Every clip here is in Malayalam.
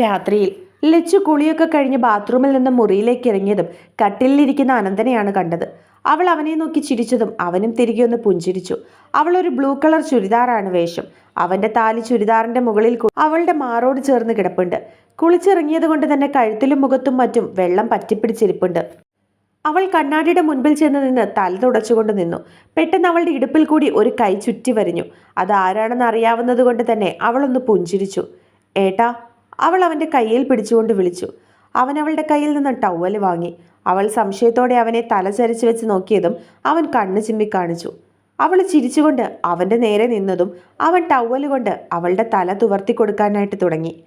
രാത്രിയിൽ ലച്ചു കുളിയൊക്കെ കഴിഞ്ഞ് ബാത്റൂമിൽ നിന്ന് മുറിയിലേക്ക് ഇറങ്ങിയതും കട്ടിലിരിക്കുന്ന അനന്തനെയാണ് കണ്ടത്. അവൾ അവനെ നോക്കി ചിരിച്ചതും അവനും തിരികെ ഒന്ന് പുഞ്ചിരിച്ചു. അവൾ ഒരു ബ്ലൂ കളർ ചുരിദാറാണ് വേഷം. അവന്റെ താലി ചുരിദാറിന്റെ മുകളിൽ അവളുടെ മാറോട് ചേർന്ന് കിടപ്പുണ്ട്. കുളിച്ചിറങ്ങിയത് കൊണ്ട് തന്നെ കഴുത്തിലും മുഖത്തും മറ്റും വെള്ളം പറ്റിപ്പിടിച്ചിരിപ്പുണ്ട്. അവൾ കണ്ണാടിയുടെ മുൻപിൽ ചെന്ന് നിന്ന് തല തുടച്ചുകൊണ്ട് നിന്നു. പെട്ടെന്ന് അവളുടെ ഇടുപ്പിൽ കൂടി ഒരു കൈ ചുറ്റി വരിഞ്ഞു. അത് ആരാണെന്ന് അറിയാവുന്നത് കൊണ്ട് തന്നെ അവളൊന്ന് പുഞ്ചിരിച്ചു. ഏട്ടാ അവൾ അവന്റെ കയ്യിൽ പിടിച്ചുകൊണ്ട് വിളിച്ചു. അവൻ അവളുടെ കയ്യിൽ നിന്ന് ടവൽ വാങ്ങി. അവൾ സംശയത്തോടെ അവനെ തലചരിച്ച് വെച്ച് നോക്കിയതും അവൻ കണ്ണു ചിമ്മി കാണിച്ചു. അവൾ ചിരിച്ചുകൊണ്ട് അവന്റെ നേരെ നിന്നതും അവൻ ടവൽ കൊണ്ട് അവളുടെ തല തുവർത്തി കൊടുക്കാനായിട്ട് തുടങ്ങി.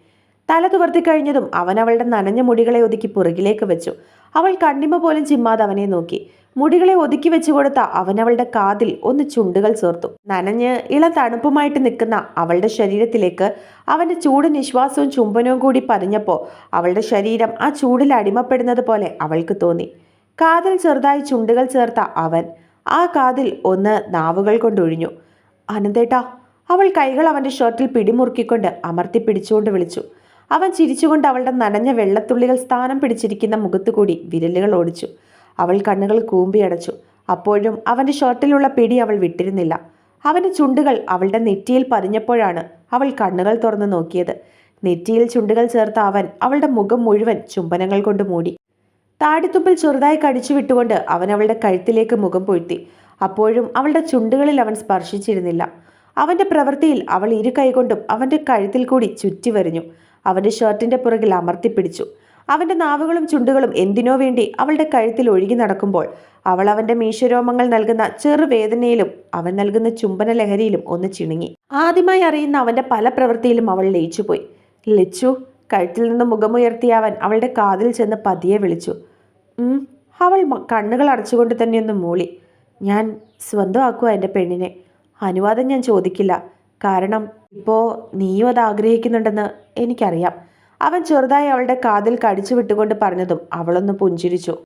തല തുവർത്തി കഴിഞ്ഞതും അവൻ അവളുടെ നനഞ്ഞ മുടികളെ ഒതുക്കി പുറകിലേക്ക് വെച്ചു. അവൾ കണ്ണിമ പോലും ചിമ്മാതെ അവനെ നോക്കി. മുടികളെ ഒതുക്കി വെച്ചു കൊടുത്ത അവൻ അവളുടെ കാതിൽ ഒന്ന് ചുണ്ടുകൾ ചേർത്തു. നനഞ്ഞ് ഇള തണുപ്പുമായിട്ട് നിൽക്കുന്ന അവളുടെ ശരീരത്തിലേക്ക് അവന്റെ ചൂട് നിശ്വാസവും ചുംബനവും കൂടി പതിഞ്ഞപ്പോൾ അവളുടെ ശരീരം ആ ചൂടിൽ അടിമപ്പെടുന്നത് പോലെ അവൾക്ക് തോന്നി. കാതിൽ ചെറുതായി ചുണ്ടുകൾ ചേർത്ത അവൻ ആ കാതിൽ ഒന്ന് നാവുകൾ കൊണ്ടൊഴിഞ്ഞു അനന്തേട്ടാ അവൾ കൈകൾ അവന്റെ ഷർട്ടിൽ പിടിമുറുക്കിക്കൊണ്ട് അമർത്തി പിടിച്ചുകൊണ്ട് വിളിച്ചു. അവൻ ചിരിച്ചുകൊണ്ട് അവളുടെ നനഞ്ഞ വെള്ളത്തുള്ളികൾ സ്ഥാനം പിടിച്ചിരിക്കുന്ന മുഖത്തുകൂടി വിരലുകൾ ഓടിച്ചു. അവൾ കണ്ണുകൾ കൂമ്പിയടച്ചു അപ്പോഴും അവന്റെ ഷർട്ടിലുള്ള പിടി അവൾ വിട്ടിരുന്നില്ല. അവന്റെ ചുണ്ടുകൾ അവളുടെ നെറ്റിയിൽ പതിഞ്ഞപ്പോഴാണ് അവൾ കണ്ണുകൾ തുറന്ന് നോക്കിയത്. നെറ്റിയിൽ ചുണ്ടുകൾ ചേർത്ത അവൻ അവളുടെ മുഖം മുഴുവൻ ചുംബനങ്ങൾ കൊണ്ട് മൂടി. താടിത്തുമ്പിൽ ചെറുതായി കടിച്ചു വിട്ടുകൊണ്ട് അവൻ അവളുടെ കഴുത്തിലേക്ക് മുഖം പൊഴ്ത്തി അപ്പോഴും അവളുടെ ചുണ്ടുകളിൽ അവൻ സ്പർശിച്ചിരുന്നില്ല. അവന്റെ പ്രവൃത്തിയിൽ അവൾ ഇരു കൈകൊണ്ടും അവന്റെ കഴുത്തിൽ കൂടി ചുറ്റി വരിഞ്ഞു. അവന്റെ ഷർട്ടിന്റെ പുറകിൽ അമർത്തിപ്പിടിച്ചു അവന്റെ നാവുകളും ചുണ്ടുകളും എന്തിനോ വേണ്ടി അവളുടെ കഴുത്തിൽ ഒഴുകി നടക്കുമ്പോൾ അവൾ അവന്റെ മീശരോമങ്ങൾ നൽകുന്ന ചെറുവേദനയിലും അവൻ നൽകുന്ന ചുംബന ലഹരിയിലും ഒന്ന് ചിണുങ്ങി. ആദ്യമായി അറിയുന്ന അവന്റെ പല പ്രവൃത്തിയിലും അവൾ ലയിച്ചുപോയി. ലച്ചു കഴുത്തിൽ നിന്ന് മുഖമുയർത്തിയ അവൻ അവളുടെ കാതിൽ ചെന്ന് പതിയെ വിളിച്ചു. അവൾ കണ്ണുകൾ അടച്ചുകൊണ്ട് തന്നെ ഒന്ന് മൂളി. ഞാൻ സ്വന്തമാക്കുക എന്റെ പെണ്ണിനെ. അനുവാദം ഞാൻ ചോദിക്കില്ല. കാരണം ഇപ്പോൾ നീയും അത് ആഗ്രഹിക്കുന്നുണ്ടെന്ന് എനിക്കറിയാം. അവൻ ചെറുതായി അവളുടെ കാതിൽ കടിച്ചു വിട്ടുകൊണ്ട് പറഞ്ഞതും അവളൊന്ന് പുഞ്ചിരിച്ചു.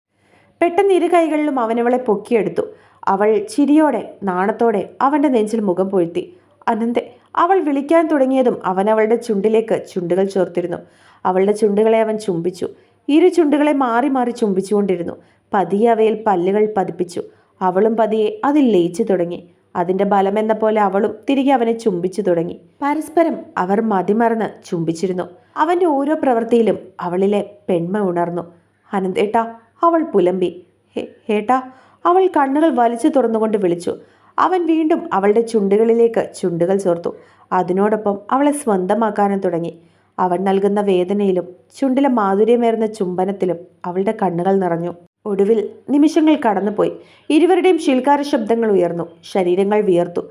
പെട്ടെന്ന് ഇരു കൈകളിലും അവനവളെ പൊക്കിയെടുത്തു. അവൾ ചിരിയോടെ നാണത്തോടെ അവന്റെ നെഞ്ചിൽ മുഖം പൊഴുത്തി. അനന്തെ അവൾ വിളിക്കാൻ തുടങ്ങിയതും അവൻ അവളുടെ ചുണ്ടിലേക്ക് ചുണ്ടുകൾ ചേർത്തിരുന്നു. അവളുടെ ചുണ്ടുകളെ അവൻ ചുംബിച്ചു. ഇരു ചുണ്ടുകളെ മാറി മാറി ചുംബിച്ചുകൊണ്ടിരുന്നു. പതിയെ അവയിൽ പല്ലുകൾ പതിപ്പിച്ചു. അവളും പതിയെ അതിൽ ലയിച്ചു തുടങ്ങി. അതിന്റെ ബലമെന്ന പോലെ അവളും തിരികെ അവനെ ചുംബിച്ചു തുടങ്ങി. പരസ്പരം അവർ മതിമറന്ന് ചുംബിച്ചിരുന്നു. അവന്റെ ഓരോ പ്രവൃത്തിയിലും അവളിലെ പെൺമ ഉണർന്നു. അനന്തേട്ടാ അവൾ പുലമ്പി. "ഹേ- ഹേട്ടാ അവൾ കണ്ണുകൾ വലിച്ചു തുറന്നുകൊണ്ട് വിളിച്ചു. അവൻ വീണ്ടും അവളുടെ ചുണ്ടുകളിലേക്ക് ചുണ്ടുകൾ ചേർത്തു. അതിനോടൊപ്പം അവളെ സ്വന്തമാക്കാനും തുടങ്ങി. അവൻ നൽകുന്ന വേദനയിലും ചുണ്ടിലെ മാധുര്യമേറുന്ന ചുംബനത്തിലും അവളുടെ കണ്ണുകൾ നിറഞ്ഞു. ഒടുവിൽ നിമിഷങ്ങൾ കടന്നുപോയി. ഇരുവരുടെയും ശീൽക്കാര ശബ്ദങ്ങൾ ഉയർന്നു. ശരീരങ്ങൾ വിയർത്തു.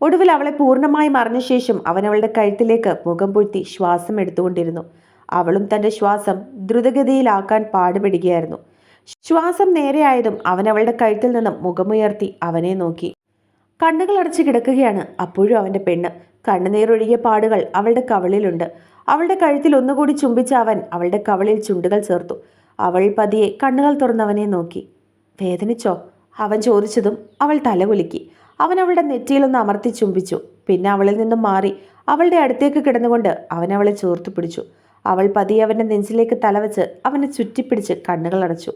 ഒടുവിൽ അവളെ പൂർണമായി മറിഞ്ഞ ശേഷം അവൻ അവളുടെ കഴുത്തിലേക്ക് മുഖം പൊഴ്ത്തി ശ്വാസം എടുത്തുകൊണ്ടിരുന്നു. അവളും തന്റെ ശ്വാസം ദ്രുതഗതിയിലാക്കാൻ പാടുപെടുകയായിരുന്നു. ശ്വാസം നേരെയായതും അവൻ അവളുടെ കഴുത്തിൽ നിന്നും മുഖമുയർത്തി അവനെ നോക്കി. കണ്ണുകൾ അടച്ചു കിടക്കുകയാണ് അപ്പോഴും അവന്റെ പെണ്ണ്. കണ്ണുനീരൊഴുകിയ പാടുകൾ അവളുടെ കവളിലുണ്ട്. അവളുടെ കഴുത്തിൽ ഒന്നുകൂടി ചുംബിച്ച അവൻ അവളുടെ കവളിൽ ചുണ്ടുകൾ ചേർത്തു. അവൾ പതിയെ കണ്ണുകൾ തുറന്നവനെ നോക്കി. വേദനിച്ചോ? അവൻ ചോദിച്ചതും അവൾ തലകുലുക്കി അവൻ അവളുടെ നെറ്റിയിലൊന്ന് അമർത്തി ചുംബിച്ചു. പിന്നെ അവളിൽ നിന്നും മാറി അവളുടെ അടുത്തേക്ക് കിടന്നുകൊണ്ട് അവൻ അവളെ ചോർത്തു പിടിച്ചു. അവൾ പതിയെ അവന്റെ നെഞ്ചിലേക്ക് തലവെച്ച് അവനെ ചുറ്റിപ്പിടിച്ച് കണ്ണുകൾ അടച്ചു.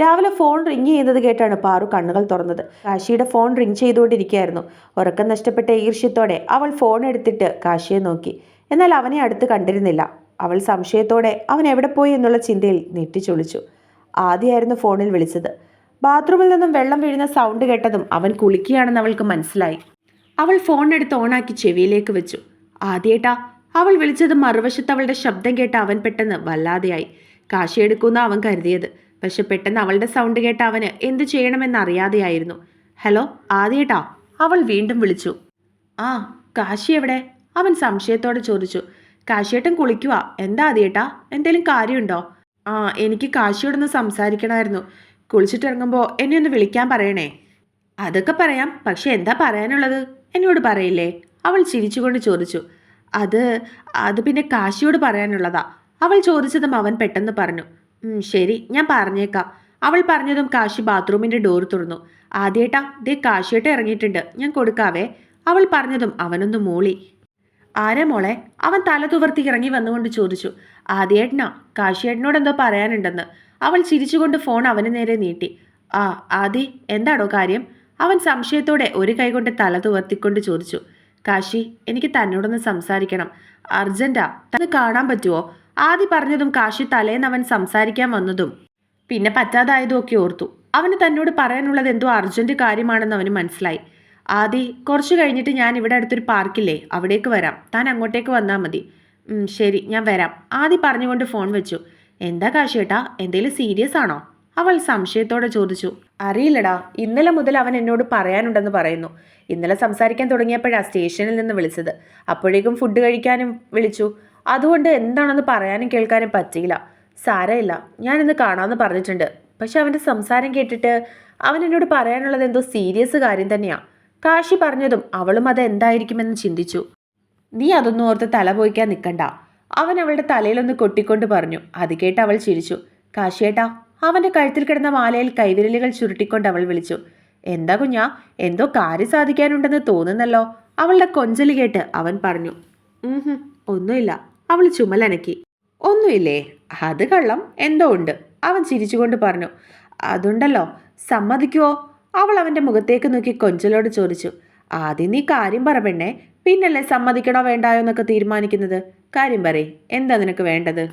രാവിലെ ഫോൺ റിങ് ചെയ്യുന്നത് കേട്ടാണ് പാറു കണ്ണുകൾ തുറന്നത്. കാശിയുടെ ഫോൺ റിങ് ചെയ്തുകൊണ്ടിരിക്കുകയായിരുന്നു. ഉറക്കം നഷ്ടപ്പെട്ട ഈർഷ്യത്തോടെ അവൾ ഫോൺ എടുത്തിട്ട് കാശിയെ നോക്കി. എന്നാൽ അവനെ അടുത്ത് കണ്ടിരുന്നില്ല. അവൾ സംശയത്തോടെ അവൻ എവിടെ പോയി എന്നുള്ള ചിന്തയിൽ നെറ്റിച്ചൊളിച്ചു. ആദ്യമായിരുന്നു ഫോണിൽ വിളിച്ചത്. ബാത്റൂമിൽ നിന്നും വെള്ളം വീഴുന്ന സൗണ്ട് കേട്ടതും അവൻ കുളിക്കുകയാണെന്ന് അവൾക്ക് മനസ്സിലായി. അവൾ ഫോൺ എടുത്ത് ഓണാക്കി ചെവിയിലേക്ക് വെച്ചു. ആദ്യേട്ടാ അവൾ വിളിച്ചത് മറുവശത്ത് അവളുടെ ശബ്ദം കേട്ട അവൻ പെട്ടെന്ന് വല്ലാതെയായി. കാശി എടുക്കുമെന്ന് അവൻ കരുതിയത്. പക്ഷെ പെട്ടെന്ന് അവളുടെ സൗണ്ട് കേട്ട അവന് എന്തു ചെയ്യണമെന്ന് അറിയാതെയായിരുന്നു ഹലോ ആദ്യേട്ടാ അവൾ വീണ്ടും വിളിച്ചു. ആ കാശി എവിടെ? അവൻ സംശയത്തോടെ ചോദിച്ചു. കാശിയേട്ടൻ കുളിക്കുക എന്താ ആദ്യേട്ടാ? എന്തേലും കാര്യമുണ്ടോ? ആ എനിക്ക് കാശിയോടൊന്ന് സംസാരിക്കണമായിരുന്നു. കുളിച്ചിട്ടിറങ്ങുമ്പോൾ എന്നെ ഒന്ന് വിളിക്കാൻ പറയണേ. അതൊക്കെ പറയാം. പക്ഷെ എന്താ പറയാനുള്ളത്? എന്നോട് പറയില്ലേ? അവൾ ചിരിച്ചുകൊണ്ട് ചോദിച്ചു. അത് അത് പിന്നെ കാശിയോട് പറയാനുള്ളതാ. അവൾ ചോദിച്ചതും അവൻ പെട്ടെന്ന് പറഞ്ഞു. ശരി ഞാൻ പറഞ്ഞേക്കാം. അവൾ പറഞ്ഞതും കാശി ബാത്റൂമിന്റെ ഡോർ തുറന്നു. ആദ്യേട്ടാ ദേ കാശിയേട്ട ഇറങ്ങിയിട്ടുണ്ട്. ഞാൻ കൊടുക്കാവേ. അവൾ പറഞ്ഞതും അവനൊന്ന് മൂളി. ആരാ മോളെ അവൻ തല തുവർത്തി ഇറങ്ങി വന്നുകൊണ്ട് ചോദിച്ചു. ആദ്യേട്ടനാ കാശിയേട്ടനോട് എന്തോ പറയാനുണ്ടെന്ന്. അവൾ ചിരിച്ചുകൊണ്ട് ഫോൺ അവന് നേരെ നീട്ടി. ആ ആദി എന്താണോ കാര്യം? അവൻ സംശയത്തോടെ ഒരു കൈകൊണ്ട് തല തുവർത്തിക്കൊണ്ട് ചോദിച്ചു. കാശി എനിക്ക് തന്നോടൊന്ന് സംസാരിക്കണം. അർജന്റാ തന്നെ കാണാൻ പറ്റുമോ ആദി പറഞ്ഞതും കാശി തലേന്ന് അവൻ സംസാരിക്കാൻ വന്നതും പിന്നെ പറ്റാതായതും ഒക്കെ ഓർത്തു. അവന് തന്നോട് പറയാനുള്ളത് എന്തോ അർജന്റ് കാര്യമാണെന്ന് അവന് മനസ്സിലായി. ആദി കുറച്ച് കഴിഞ്ഞിട്ട് ഞാൻ ഇവിടെ അടുത്തൊരു പാർക്കില്ലേ? അവിടേക്ക് വരാം. താൻ അങ്ങോട്ടേക്ക് വന്നാൽ മതി. ശരി ഞാൻ വരാം. ആദി പറഞ്ഞുകൊണ്ട് ഫോൺ വെച്ചു. എന്താ കാശിയേട്ടാ എന്തേലും സീരിയസ് ആണോ? അവൾ സംശയത്തോടെ ചോദിച്ചു. അറിയില്ലടാ ഇന്നലെ മുതൽ അവൻ എന്നോട് പറയാനുണ്ടെന്ന് പറയുന്നു. ഇന്നലെ സംസാരിക്കാൻ തുടങ്ങിയപ്പോഴാണ് സ്റ്റേഷനിൽ നിന്ന് വിളിച്ചത്. അപ്പോഴേക്കും ഫുഡ് കഴിക്കാനും വിളിച്ചു. അതുകൊണ്ട് എന്താണെന്ന് പറയാനും കേൾക്കാനും പറ്റിയില്ല. സാരമില്ല ഇന്ന് കാണാമെന്ന് പറഞ്ഞിട്ടുണ്ട്. പക്ഷെ അവന്റെ സംസാരം കേട്ടിട്ട് അവൻ എന്നോട് പറയാനുള്ളത് എന്തോ സീരിയസ് കാര്യം തന്നെയാണ് കാശി പറഞ്ഞതും അവളും അത് എന്തായിരിക്കുമെന്ന് ചിന്തിച്ചു. നീ അതൊന്നും ഓർത്ത് തല പോയിക്കാൻ നിൽക്കണ്ട അവൻ അവളുടെ തലയിലൊന്ന് കൊട്ടിക്കൊണ്ട് പറഞ്ഞു. അത് കേട്ട് അവൾ ചിരിച്ചു. കാശിയേട്ടാ അവന്റെ കഴുത്തിൽ കിടന്ന മാലയിൽ കൈവിരലുകൾ ചുരുട്ടിക്കൊണ്ട് അവൾ വിളിച്ചു. എന്താ കുഞ്ഞാ എന്തോ കാര്യം സാധിക്കാനുണ്ടെന്ന് തോന്നുന്നല്ലോ? അവളുടെ കൊഞ്ചൽ കേട്ട് അവൻ പറഞ്ഞു. "ഉം ഹും, ഒന്നുമില്ല. അവൾ ചുമലനക്കി. ഒന്നുമില്ലേ? അത് കള്ളം. എന്തോ ഉണ്ട്. അവൻ ചിരിച്ചുകൊണ്ട് പറഞ്ഞു. അതുണ്ടല്ലോ. സമ്മതിക്കുവോ? അവൾ അവന്റെ മുഖത്തേക്ക് നോക്കി കൊഞ്ചലോട് ചോദിച്ചു ആദ്യം നീ കാര്യം പറ പെണ്ണേ പിന്നല്ലേ സമ്മതിക്കണോ വേണ്ടായോ എന്നൊക്കെ തീരുമാനിക്കുന്നത്? കാര്യം പറയേ എന്താ നിനക്ക് വേണ്ടത്?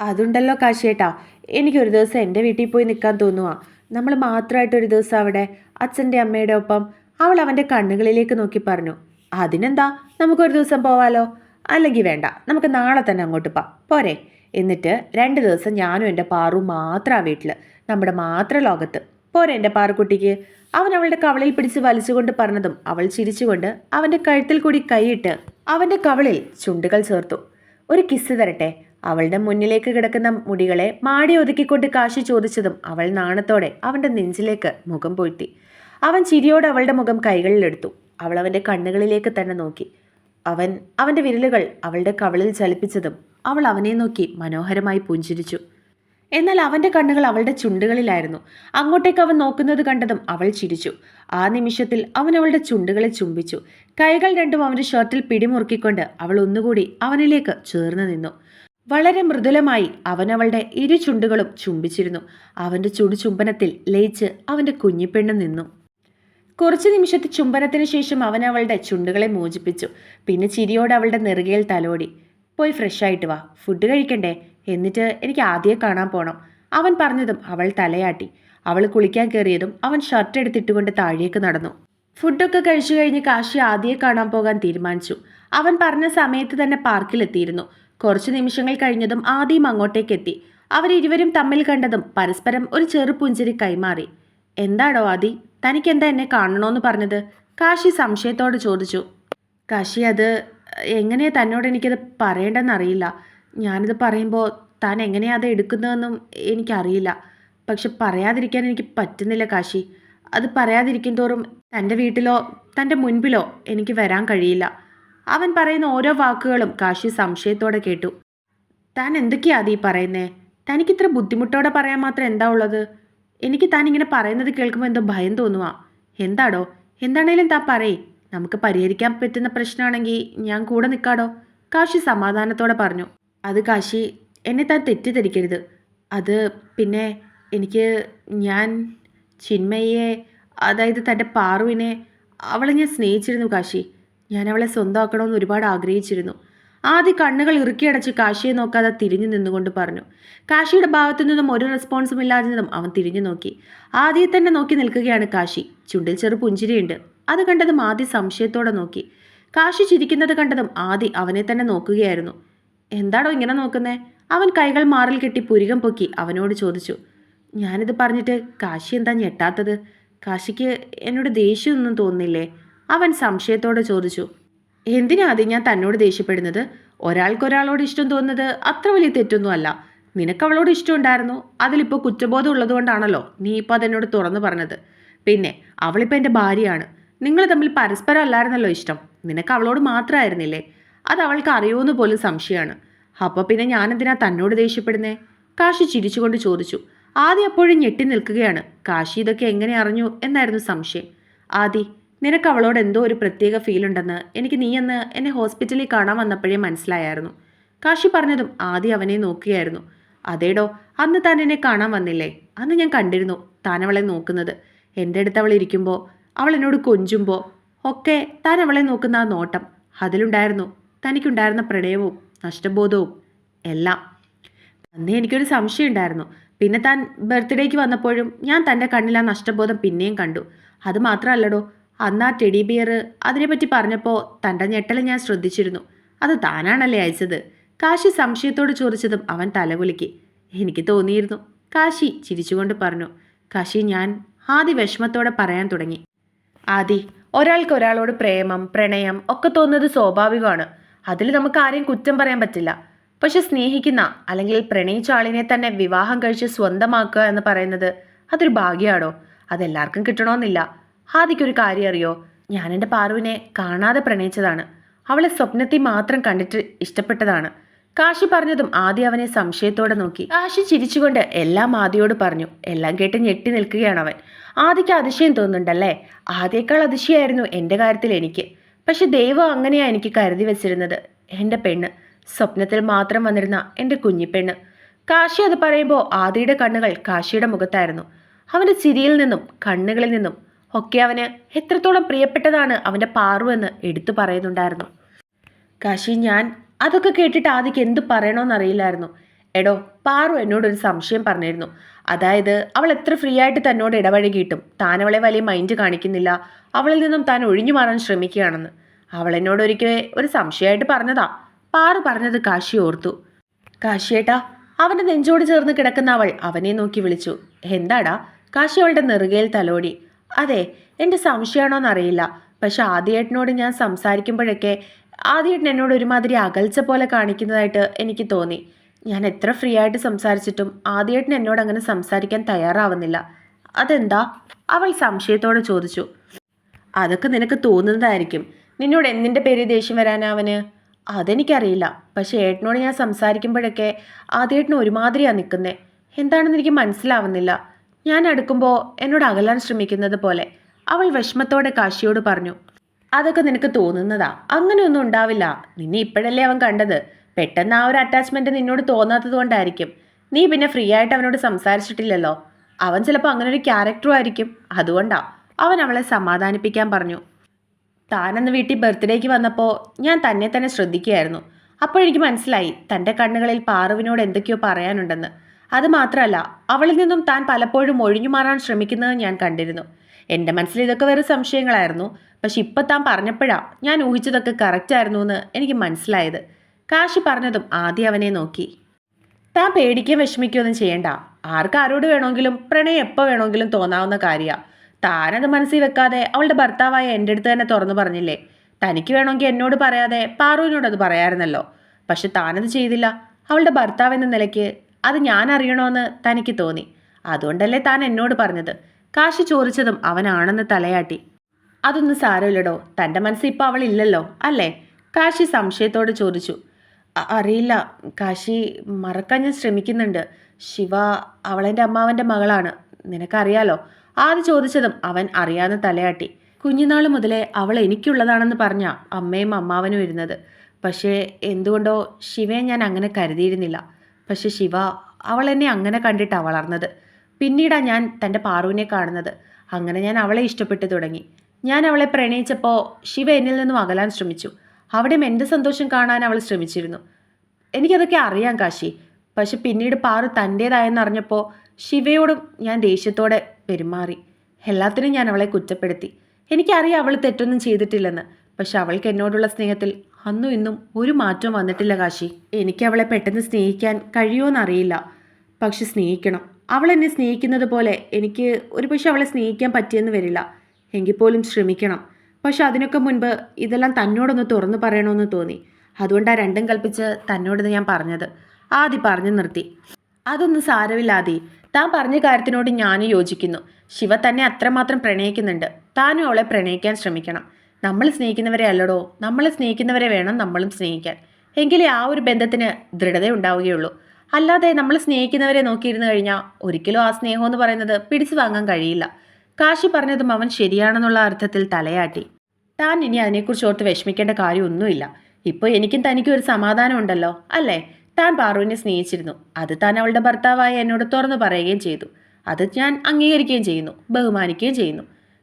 അതുണ്ടല്ലോ കാശിയേട്ടാ എനിക്കൊരു ദിവസം എന്റെ വീട്ടിൽ പോയി നിൽക്കാൻ തോന്നുവാ. നമ്മൾ മാത്രമായിട്ട് ഒരു ദിവസം അവിടെ അച്ഛന്റെ അമ്മയുടെ ഒപ്പം. അവൾ അവന്റെ കണ്ണുകളിലേക്ക് നോക്കി പറഞ്ഞു അതിനെന്താ? നമുക്കൊരു ദിവസം പോവാലോ? അല്ലെങ്കിൽ വേണ്ട നമുക്ക് നാളെ തന്നെ അങ്ങോട്ട് പോ പോരെ. എന്നിട്ട് രണ്ട് ദിവസം ഞാനും എന്റെ പാറു മാത്രം ആ വീട്ടിൽ നമ്മുടെ മാത്രം ലോകത്ത്. പോരെ എന്റെ പാറുക്കുട്ടിക്ക്? അവൻ അവളുടെ കവളിൽ പിടിച്ച് വലിച്ചുകൊണ്ട് പറഞ്ഞതും അവൾ ചിരിച്ചുകൊണ്ട് അവന്റെ കഴുത്തിൽ കൂടി കൈയിട്ട് അവന്റെ കവളിൽ ചുണ്ടുകൾ ചേർത്തു. ഒരു കിസ് തരട്ടെ? അവളുടെ മുന്നിലേക്ക് കിടക്കുന്ന മുടികളെ മാടി ഒതുക്കിക്കൊണ്ട് കാശി ചോദിച്ചതും അവൾ നാണത്തോടെ അവന്റെ നെഞ്ചിലേക്ക് മുഖം പൊഴ്ത്തി. അവൻ ചിരിയോടെ അവളുടെ മുഖം കൈകളിലെടുത്തു അവൾ അവന്റെ കണ്ണുകളിലേക്ക് തന്നെ നോക്കി. അവൻ അവന്റെ വിരലുകൾ അവളുടെ കവളിൽ ചലിപ്പിച്ചതും അവൾ അവനെ നോക്കി മനോഹരമായി പുഞ്ചിരിച്ചു. എന്നാൽ അവന്റെ കണ്ണുകൾ അവളുടെ ചുണ്ടുകളിലായിരുന്നു. അങ്ങോട്ടേക്ക് അവൻ നോക്കുന്നത് കണ്ടതും അവൾ ചിരിച്ചു. ആ നിമിഷത്തിൽ അവൻ അവളുടെ ചുണ്ടുകളെ ചുംബിച്ചു. കൈകൾ രണ്ടും അവന്റെ ഷർട്ടിൽ പിടിമുറുക്കിക്കൊണ്ട് അവൾ ഒന്നുകൂടി അവനിലേക്ക് ചേർന്ന് നിന്നു. വളരെ മൃദുലമായി അവൻ അവളുടെ ഇരു ചുണ്ടുകളും ചുംബിച്ചിരുന്നു. അവന്റെ ചുടു ചുംബനത്തിൽ ലയിച്ച് അവന്റെ കുഞ്ഞിപ്പെണ്ണ് നിന്നു. കുറച്ച് നിമിഷത്തെ ചുംബനത്തിന് ശേഷം അവൻ അവളുടെ ചുണ്ടുകളെ മോചിപ്പിച്ചു. പിന്നെ ചിരിയോടെ അവളുടെ നെറുകയിൽ തലോടി. പോയി ഫ്രഷ് ആയിട്ട് വാ. ഫുഡ് കഴിക്കണ്ടേ? എന്നിട്ട് എനിക്ക് ആദ്യം കാണാൻ പോകണം അവൻ പറഞ്ഞതും അവൾ തലയാട്ടി. അവൾ കുളിക്കാൻ കയറിയതും അവൻ ഷർട്ട് എടുത്തിട്ടുകൊണ്ട് താഴേക്ക് നടന്നു. ഫുഡൊക്കെ കഴിച്ചു കഴിഞ്ഞ് കാശി ആദ്യം കാണാൻ പോകാൻ തീരുമാനിച്ചു. അവൻ പറഞ്ഞ സമയത്ത് തന്നെ പാർക്കിലെത്തിയിരുന്നു കുറച്ചു നിമിഷങ്ങൾ കഴിഞ്ഞതും ആദ്യം അങ്ങോട്ടേക്ക് എത്തി. അവരിരുവരും തമ്മിൽ കണ്ടതും പരസ്പരം ഒരു ചെറു പുഞ്ചിരി കൈമാറി. എന്താടോ ആദി? തനിക്കെന്താ എന്നെ കാണണോന്ന് പറഞ്ഞത്? കാശി സംശയത്തോട് ചോദിച്ചു. കാശി അത് എങ്ങനെയാ തന്നോട് എനിക്കത് പറയേണ്ടെന്നറിയില്ല. ഞാനിത് പറയുമ്പോൾ താൻ എങ്ങനെയാ അത് എടുക്കുന്നതെന്നും എനിക്കറിയില്ല. പക്ഷെ പറയാതിരിക്കാൻ എനിക്ക് പറ്റുന്നില്ല കാശി. അത് പറയാതിരിക്കും തോറും തന്റെ വീട്ടിലോ തന്റെ മുൻപിലോ എനിക്ക് വരാൻ കഴിയില്ല. അവൻ പറയുന്ന ഓരോ വാക്കുകളും കാശി സംശയത്തോടെ കേട്ടു. താൻ എന്തൊക്കെയാ അതീ പറയുന്നേ? തനിക്ക് ഇത്ര ബുദ്ധിമുട്ടോടെ പറയാൻ മാത്രം എന്താ ഉള്ളത്? എനിക്ക് താൻ ഇങ്ങനെ പറയുന്നത് കേൾക്കുമ്പോൾ എന്തോ ഭയം തോന്നുവാ. എന്താടോ? എന്താണേലും താൻ പറയേ. നമുക്ക് പരിഹരിക്കാൻ പറ്റുന്ന പ്രശ്നമാണെങ്കിൽ ഞാൻ കൂടെ നിൽക്കാടോ കാശി സമാധാനത്തോടെ പറഞ്ഞു. അത് കാശി എന്നെ താൻ തെറ്റിദ്ധരിക്കരുത്. അത് പിന്നെ എനിക്ക് ഞാൻ ചിന്മയെ അതായത് തന്റെ പാറുവിനെ അവളെ ഞാൻ സ്നേഹിച്ചിരുന്നു കാശി. ഞാൻ അവളെ സ്വന്തമാക്കണമെന്ന് ഒരുപാട് ആഗ്രഹിച്ചിരുന്നു. ആദ്യ കണ്ണുകൾ ഇറുക്കിയടച്ച് കാശിയെ നോക്കാതെ തിരിഞ്ഞു നിന്നുകൊണ്ട് പറഞ്ഞു. കാശിയുടെ ഭാഗത്തു നിന്നും ഒരു റെസ്പോൺസും ഇല്ലാതിരുന്നതും അവൻ തിരിഞ്ഞു നോക്കി. ആദ്യം തന്നെ നോക്കി നിൽക്കുകയാണ് കാശി. ചുണ്ടിൽ ചെറു പുഞ്ചിരിയുണ്ട്. അത് കണ്ടതും ആദ്യ സംശയത്തോടെ നോക്കി. കാശി ചിരിക്കുന്നത് കണ്ടതും ആദി അവനെ തന്നെ നോക്കുകയായിരുന്നു. എന്താടോ ഇങ്ങനെ നോക്കുന്നേ? അവൻ കൈകൾ മാറിൽ കെട്ടി പുരികം പൊക്കി അവനോട് ചോദിച്ചു ഞാനിത് പറഞ്ഞിട്ട് കാശി എന്താ ഞെട്ടാത്തത്? കാശിക്ക് എന്നോട് ദേഷ്യമൊന്നും തോന്നില്ലേ? അവൻ സംശയത്തോടെ ചോദിച്ചു എന്തിനാ അത് ഞാൻ തന്നോട് ദേഷ്യപ്പെടുന്നത്? ഒരാൾക്കൊരാളോട് ഇഷ്ടം തോന്നുന്നത് അത്ര വലിയ തെറ്റൊന്നും അല്ല നിനക്ക് അവളോട് ഇഷ്ടമുണ്ടായിരുന്നു. അതിലിപ്പോൾ കുറ്റബോധം ഉള്ളതുകൊണ്ടാണല്ലോ നീ ഇപ്പോൾ അതെന്നോട് തുറന്നു പറഞ്ഞത്. പിന്നെ അവളിപ്പോൾ എന്റെ ഭാര്യയാണ്. നിങ്ങൾ തമ്മിൽ പരസ്പരം അല്ലായിരുന്നല്ലോ ഇഷ്ടം. നിനക്ക് അവളോട് മാത്രമായിരുന്നില്ലേ? അത് അവൾക്ക് അറിയുമെന്ന് പോലും സംശയമാണ്. അപ്പോൾ പിന്നെ ഞാനെന്തിനാ തന്നോട് ദേഷ്യപ്പെടുന്നേ? കാശി ചിരിച്ചുകൊണ്ട് ചോദിച്ചു. ആദി അപ്പോഴും ഞെട്ടി നിൽക്കുകയാണ്. കാശി ഇതൊക്കെ എങ്ങനെ അറിഞ്ഞു എന്നായിരുന്നു സംശയം. ആദി നിനക്ക് അവളോട് എന്തോ ഒരു പ്രത്യേക ഫീൽ ഉണ്ടെന്ന് എനിക്ക് നീ അന്ന് എന്നെ ഹോസ്പിറ്റലിൽ കാണാൻ വന്നപ്പോഴേ മനസ്സിലായായിരുന്നു. കാശി പറഞ്ഞതും ആദി അവനെ നോക്കുകയായിരുന്നു. അതേടോ അന്ന് താൻ എന്നെ കാണാൻ വന്നില്ലേ? അന്ന് ഞാൻ കണ്ടിരുന്നു താൻ അവളെ നോക്കുന്നത്. എന്റെ അടുത്ത് അവൾ ഇരിക്കുമ്പോൾ അവൾ എന്നോട് കൊഞ്ചുമ്പോൾ ഒക്കെ താൻ അവളെ നോക്കുന്ന ആ നോട്ടം അതിലുണ്ടായിരുന്നു. തനിക്കുണ്ടായിരുന്ന പ്രണയവും നഷ്ടബോധവും എല്ലാം. അന്നേ എനിക്കൊരു സംശയം ഉണ്ടായിരുന്നു പിന്നെ താൻ ബർത്ത്ഡേക്ക് വന്നപ്പോഴും ഞാൻ തന്റെ കണ്ണിൽ ആ നഷ്ടബോധം പിന്നെയും കണ്ടു. അത് മാത്രമല്ലടോ അന്ന് ആ ടെഡി ബിയർ അതിനെപ്പറ്റി പറഞ്ഞപ്പോൾ തന്റെ ഞെട്ടൽ ഞാൻ ശ്രദ്ധിച്ചിരുന്നു. അത് താനാണല്ലേ അയച്ചത്? കാശി സംശയത്തോട് ചോദിച്ചതും അവൻ തലകുലുക്കി. എനിക്ക് തോന്നിയിരുന്നു. കാശി ചിരിച്ചുകൊണ്ട് പറഞ്ഞു. കാശി ഞാൻ ആദി വിഷമത്തോടെ പറയാൻ തുടങ്ങി. ആദി ഒരാൾക്ക് ഒരാളോട് പ്രേമം പ്രണയം ഒക്കെ തോന്നുന്നത് സ്വാഭാവികമാണ്. അതിൽ നമുക്ക് ആരെയും കുറ്റം പറയാൻ പറ്റില്ല. പക്ഷെ സ്നേഹിക്കുന്ന അല്ലെങ്കിൽ പ്രണയിച്ച ആളിനെ തന്നെ വിവാഹം കഴിച്ച് സ്വന്തമാക്കുക എന്ന് പറയുന്നത് അതൊരു ഭാഗ്യമാണോ അതെല്ലാവർക്കും കിട്ടണമെന്നില്ല ആദ്യക്കൊരു കാര്യം അറിയോ ഞാൻ എന്റെ പാറുവിനെ കാണാതെ പ്രണയിച്ചതാണ്. അവളെ സ്വപ്നത്തിൽ മാത്രം കണ്ടിട്ട് ഇഷ്ടപ്പെട്ടതാണ്. കാശി പറഞ്ഞതും ആദ്യ അവനെ സംശയത്തോടെ നോക്കി. കാശി ചിരിച്ചുകൊണ്ട് എല്ലാം ആദ്യയോട് പറഞ്ഞു. എല്ലാം കേട്ട് ഞെട്ടി നിൽക്കുകയാണ് അവൻ. ആദിക്ക് അതിശയം തോന്നുന്നുണ്ടല്ലേ? ആദ്യേക്കാൾ അതിശയായിരുന്നു എന്റെ കാര്യത്തിൽ എനിക്ക്. പക്ഷെ ദൈവം അങ്ങനെയാണ് എനിക്ക് കരുതി വെച്ചിരുന്നത്. എന്റെ പെണ്ണ്. സ്വപ്നത്തിൽ മാത്രം വന്നിരുന്ന എന്റെ കുഞ്ഞിപ്പെണ്ണ്. കാശി അത് പറയുമ്പോൾ ആദിയുടെ കണ്ണുകൾ കാശിയുടെ മുഖത്തായിരുന്നു. അവന്റെ ചിരിയിൽ നിന്നും കണ്ണുകളിൽ നിന്നും ഒക്കെ അവന് എത്രത്തോളം പ്രിയപ്പെട്ടതാണ് അവന്റെ പാറുവെന്ന് എടുത്തു പറയുന്നുണ്ടായിരുന്നു. കാശി ഞാൻ അതൊക്കെ കേട്ടിട്ട് ആദിക്ക് എന്ത് പറയണമെന്നറിയില്ലായിരുന്നു എടോ പാറു എന്നോടൊരു സംശയം പറഞ്ഞിരുന്നു. അതായത് അവൾ എത്ര ഫ്രീ ആയിട്ട് തന്നോട് ഇടപഴകിയിട്ടും താൻ അവളെ വലിയ മൈൻഡ് കാണിക്കുന്നില്ല. അവളിൽ നിന്നും താൻ ഒഴിഞ്ഞു മാറാൻ ശ്രമിക്കുകയാണെന്ന്. അവൾ എന്നോട് ഒരിക്കലേ ഒരു സംശയമായിട്ട് പറഞ്ഞതാ. പാറു പറഞ്ഞത് കാശി ഓർത്തു. കാശിയേട്ടാ അവന്റെ നെഞ്ചോട് ചേർന്ന് കിടക്കുന്ന അവൾ അവനെ നോക്കി വിളിച്ചു. എന്താടാ കാശി അവളുടെ നെറുകയിൽ തലോടി. അതെ എന്റെ സംശയമാണോന്നറിയില്ല. പക്ഷെ ആദ്യേട്ടനോട് ഞാൻ സംസാരിക്കുമ്പോഴൊക്കെ ആദ്യേട്ടൻ എന്നോട് ഒരുമാതിരി അകൽച്ച പോലെ കാണിക്കുന്നതായിട്ട് എനിക്ക് തോന്നി. ഞാൻ എത്ര ഫ്രീ ആയിട്ട് സംസാരിച്ചിട്ടും ആദ്യമായിട്ട് എന്നോട് അങ്ങനെ സംസാരിക്കാൻ തയ്യാറാവുന്നില്ല. അതെന്താ? അവൾ സംശയത്തോടെ ചോദിച്ചു. അതൊക്കെ നിനക്ക് തോന്നുന്നതായിരിക്കും. നിന്നോട് എന്തിന്റെ പേര് ദേഷ്യം വരാനാവന് അതെനിക്കറിയില്ല. പക്ഷേ ഏട്ടനോട് ഞാൻ സംസാരിക്കുമ്പോഴൊക്കെ ആദ്യേട്ടന് ഒരുമാതിരിയാണ് നിൽക്കുന്നത് എന്താണെന്ന് എനിക്ക് മനസ്സിലാവുന്നില്ല. ഞാൻ അടുക്കുമ്പോൾ എന്നോട് അകലാൻ ശ്രമിക്കുന്നത് പോലെ. അവൾ വിഷമത്തോടെ കാശിയോട് പറഞ്ഞു. അതൊക്കെ നിനക്ക് തോന്നുന്നതാ? അങ്ങനെയൊന്നും ഉണ്ടാവില്ല. നിന്നെ ഇപ്പോഴല്ലേ അവൻ കണ്ടത്. പെട്ടെന്ന് ആ ഒരു അറ്റാച്ച്മെന്റ് നിന്നോട് തോന്നാത്തത് കൊണ്ടായിരിക്കും. നീ പിന്നെ ഫ്രീ ആയിട്ട് അവനോട് സംസാരിച്ചിട്ടില്ലല്ലോ. അവൻ ചിലപ്പോൾ അങ്ങനെ ഒരു ക്യാരക്ടറും ആയിരിക്കും. അതുകൊണ്ടാ അവൻ അവളെ സമാധാനിപ്പിക്കാൻ പറഞ്ഞു. താനെന്ന് വീട്ടിൽ ബർത്ത്ഡേക്ക് വന്നപ്പോൾ ഞാൻ തന്നെ തന്നെ ശ്രദ്ധിക്കുകയായിരുന്നു. അപ്പോഴെനിക്ക് മനസ്സിലായി തന്റെ കണ്ണുകളിൽ പാറുവിനോട് എന്തൊക്കെയോ പറയാനുണ്ടെന്ന്. അത് മാത്രമല്ല അവളിൽ നിന്നും താൻ പലപ്പോഴും ഒഴിഞ്ഞു മാറാൻ ശ്രമിക്കുന്നത് ഞാൻ കണ്ടിരുന്നു. എന്റെ മനസ്സിൽ ഇതൊക്കെ വേറെ സംശയങ്ങളായിരുന്നു. പക്ഷെ ഇപ്പം താൻ പറഞ്ഞപ്പോഴാണ് ഞാൻ ഊഹിച്ചതൊക്കെ കറക്റ്റായിരുന്നു എന്ന് എനിക്ക് മനസ്സിലായത്. കാശി പറഞ്ഞതും ആദ്യം അവനെ നോക്കി. താൻ പേടിക്കുകയും വിഷമിക്കുകയൊന്നും ചെയ്യണ്ട. ആർക്ക് ആരോട് വേണമെങ്കിലും പ്രണയം എപ്പോൾ വേണമെങ്കിലും തോന്നാവുന്ന കാര്യമാണ് താനത് മനസ്സിൽ വെക്കാതെ അവളുടെ ഭർത്താവായ എന്റെ അടുത്ത് തന്നെ തുറന്നു പറഞ്ഞില്ലേ? തനിക്ക് വേണമെങ്കിൽ എന്നോട് പറയാതെ പാറുവിനോട് അത് പക്ഷെ താനത് ചെയ്തില്ല. അവളുടെ ഭർത്താവ് എന്ന നിലയ്ക്ക് അത് ഞാൻ അറിയണമെന്ന് തനിക്ക് തോന്നി. അതുകൊണ്ടല്ലേ താൻ എന്നോട് പറഞ്ഞത്. കാശി ചോദിച്ചതും അവനാണെന്ന് തലയാട്ടി. അതൊന്നും സാരമില്ലടോ. തന്റെ മനസ്സിൽ ഇപ്പോൾ അവളില്ലല്ലോ അല്ലേ? കാശി സംശയത്തോട് ചോദിച്ചു. "അ- അറിയില്ല. കാശി മറക്കാൻ ഞാൻ ശ്രമിക്കുന്നുണ്ട്. ശിവ അവളെന്റെ അമ്മാവന്റെ മകളാണ്. നിനക്കറിയാലോ? ആദ്യം ചോദിച്ചതും അവൻ അറിയാന്ന് തലയാട്ടി. കുഞ്ഞുനാൾ മുതലേ അവൾ എനിക്കുള്ളതാണെന്ന് പറഞ്ഞ അമ്മയും അമ്മാവനും ഇരുന്നത്. പക്ഷേ എന്തുകൊണ്ടോ ശിവയെ ഞാൻ അങ്ങനെ കരുതിയിരുന്നില്ല. പക്ഷെ ശിവ അവൾ എന്നെ അങ്ങനെ കണ്ടിട്ടാണ് വളർന്നത്. പിന്നീടാണ് ഞാൻ തന്റെ പാറുവിനെ കാണുന്നത്. അങ്ങനെ ഞാൻ അവളെ ഇഷ്ടപ്പെട്ടു തുടങ്ങി. ഞാൻ അവളെ പ്രണയിച്ചപ്പോൾ ശിവ എന്നിൽ നിന്നും അകലാൻ ശ്രമിച്ചു. അവിടെയും എന്റെ സന്തോഷം കാണാൻ അവൾ ശ്രമിച്ചിരുന്നു. എനിക്കതൊക്കെ അറിയാം കാശി. പക്ഷെ പിന്നീട് പാറു തന്റേതായെന്നറിഞ്ഞപ്പോൾ ശിവയോടും ഞാൻ ദേഷ്യത്തോടെ പെരുമാറി. എല്ലാത്തിനും ഞാൻ അവളെ കുറ്റപ്പെടുത്തി. എനിക്കറിയാം അവൾ തെറ്റൊന്നും ചെയ്തിട്ടില്ലെന്ന്. പക്ഷെ അവൾക്ക് എന്നോടുള്ള സ്നേഹത്തിൽ അന്നും ഇന്നും ഒരു മാറ്റവും വന്നിട്ടില്ല കാശി. എനിക്ക് അവളെ പെട്ടെന്ന് സ്നേഹിക്കാൻ കഴിയുമോയെന്നറിയില്ല പക്ഷെ സ്നേഹിക്കണം. അവൾ എന്നെ സ്നേഹിക്കുന്നത് പോലെ എനിക്ക് ഒരു പക്ഷെ അവളെ സ്നേഹിക്കാൻ പറ്റിയെന്ന് വരില്ല. എങ്കിൽ പോലും ശ്രമിക്കണം. പക്ഷെ അതിനൊക്കെ മുൻപ് ഇതെല്ലാം തന്നോടൊന്ന് തുറന്നു പറയണമെന്ന് തോന്നി. അതുകൊണ്ടാണ് രണ്ടും കൽപ്പിച്ച് തന്നോട് ഞാൻ പറഞ്ഞത്. ആദി പറഞ്ഞു നിർത്തി. അതൊന്നും സാരമില്ലാതെ താൻ പറഞ്ഞ കാര്യത്തിനോട് ഞാനും യോജിക്കുന്നു. ശിവ തന്നെ അത്രമാത്രം പ്രണയിക്കുന്നുണ്ട്. താനും അവളെ പ്രണയിക്കാൻ ശ്രമിക്കണം. നമ്മൾ സ്നേഹിക്കുന്നവരെ അല്ലടോ. നമ്മളെ സ്നേഹിക്കുന്നവരെ വേണം നമ്മളും സ്നേഹിക്കാൻ. എങ്കിലേ ആ ഒരു ബന്ധത്തിന് ദൃഢത ഉണ്ടാവുകയുള്ളൂ അല്ലാതെ നമ്മൾ സ്നേഹിക്കുന്നവരെ നോക്കിയിരുന്നു കഴിഞ്ഞാൽ ഒരിക്കലും ആ സ്നേഹം എന്ന് പറയുന്നത് പിടിച്ചു വാങ്ങാൻ കഴിയില്ല. കാശി പറഞ്ഞതും അവൻ ശരിയാണെന്നുള്ള അർത്ഥത്തിൽ തലയാട്ടി. താൻ ഇനി അതിനെക്കുറിച്ച് ഓർത്ത് വിഷമിക്കേണ്ട കാര്യമൊന്നുമില്ല. ഇപ്പോൾ എനിക്കും തനിക്കും ഒരു സമാധാനം ഉണ്ടല്ലോ അല്ലേ? താൻ പാറുവിനെ സ്നേഹിച്ചിരുന്നു. അത് താൻ അവളുടെ ഭർത്താവായി എന്നോട് തുറന്നു പറയുകയും ചെയ്തു. അത് ഞാൻ അംഗീകരിക്കുകയും ചെയ്യുന്നു ബഹുമാനിക്കുകയും ചെയ്യുന്നു.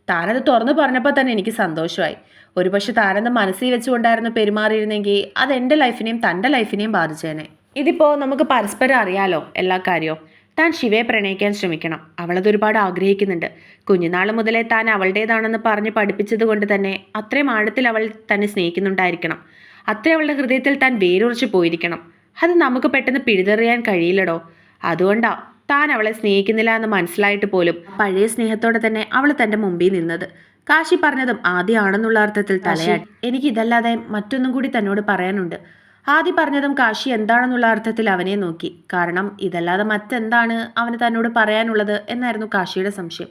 താനത് തുറന്നു പറഞ്ഞപ്പോൾ തന്നെ എനിക്ക് സന്തോഷമായി. ഒരുപക്ഷെ താനത് മനസ്സിൽ വെച്ചുകൊണ്ടായിരുന്നു പെരുമാറിയിരുന്നെങ്കിൽ അത് എന്റെ ലൈഫിനെയും തന്റെ ലൈഫിനെയും ബാധിച്ചേനെ. ഇതിപ്പോൾ നമുക്ക് പരസ്പരം അറിയാലോ എല്ലാ കാര്യവും? താൻ ശിവയെ പ്രണയിക്കാൻ ശ്രമിക്കണം. അവളത് ഒരുപാട് ആഗ്രഹിക്കുന്നുണ്ട്. കുഞ്ഞുനാൾ മുതലേ താൻ അവളുടേതാണെന്ന് പറഞ്ഞ് പഠിപ്പിച്ചത് കൊണ്ട് തന്നെ അത്രയും ആഴത്തിൽ അവൾ തന്നെ സ്നേഹിക്കുന്നുണ്ടായിരിക്കണം. അത്രയും അവളുടെ ഹൃദയത്തിൽ താൻ വേരുറച്ച് പോയിരിക്കണം. അത് നമുക്ക് പെട്ടെന്ന് പിഴുതെറിയാൻ കഴിയില്ലടോ. അതുകൊണ്ടാ താൻ അവളെ സ്നേഹിക്കുന്നില്ല എന്ന് മനസ്സിലായിട്ട് പോലും പഴയ സ്നേഹത്തോടെ തന്നെ അവൾ തന്റെ മുമ്പിൽ നിന്നത്. കാശി പറഞ്ഞതും ആദ്യമാണെന്നുള്ള അർത്ഥത്തിൽ തലയാട്ടി. എനിക്ക് ഇതല്ലാതെ മറ്റൊന്നും കൂടി തന്നോട് പറയാനുണ്ട്. ആദ്യ പറഞ്ഞതും കാശി എന്താണെന്നുള്ള അർത്ഥത്തിൽ അവനെ നോക്കി. കാരണം ഇതല്ലാതെ മറ്റെന്താണ് അവന് തന്നോട് പറയാനുള്ളത് എന്നായിരുന്നു കാശിയുടെ സംശയം.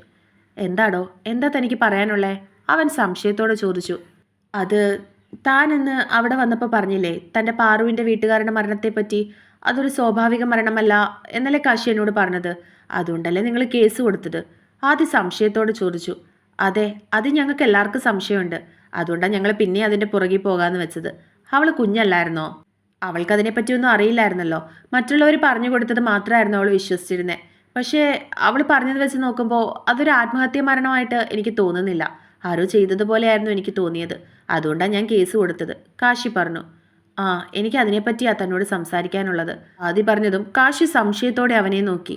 എന്താടോ എന്താ തനിക്ക് പറയാനുള്ളേ? അവൻ സംശയത്തോടെ ചോദിച്ചു. അത് താൻ അവിടെ വന്നപ്പോൾ പറഞ്ഞില്ലേ തന്റെ പാറുവിന്റെ വീട്ടുകാരുടെ മരണത്തെപ്പറ്റി? അതൊരു സ്വാഭാവിക മരണമല്ല എന്നല്ലേ കാശി എന്നോട് പറഞ്ഞത്. അതുകൊണ്ടല്ലേ നിങ്ങൾ കേസ് കൊടുത്തത്? ആദ്യ സംശയത്തോട് ചോദിച്ചു. അതെ അത് ഞങ്ങൾക്ക് എല്ലാവർക്കും സംശയമുണ്ട്. അതുകൊണ്ടാണ് ഞങ്ങൾ പിന്നെ അതിന്റെ പുറകിൽ പോകാമെന്ന് വെച്ചത്. അവൾ കുഞ്ഞല്ലായിരുന്നോ? അവൾക്ക് അതിനെപ്പറ്റിയൊന്നും അറിയില്ലായിരുന്നല്ലോ. മറ്റുള്ളവർ പറഞ്ഞു കൊടുത്തത് മാത്രമായിരുന്നു അവൾ വിശ്വസിച്ചിരുന്നത് പക്ഷേ അവൾ പറഞ്ഞത് വെച്ച് നോക്കുമ്പോൾ അതൊരു ആത്മഹത്യ മരണമായിട്ട് എനിക്ക് തോന്നുന്നില്ല. ആരോ ചെയ്തതുപോലെയായിരുന്നു എനിക്ക് തോന്നിയത്. അതുകൊണ്ടാണ് ഞാൻ കേസ് കൊടുത്തത്. കാശി പറഞ്ഞു. ആ എനിക്ക് അതിനെപ്പറ്റിയാ തന്നോട് സംസാരിക്കാനുള്ളത്. ആദ്യം പറഞ്ഞതും കാശി സംശയത്തോടെ അവനെ നോക്കി.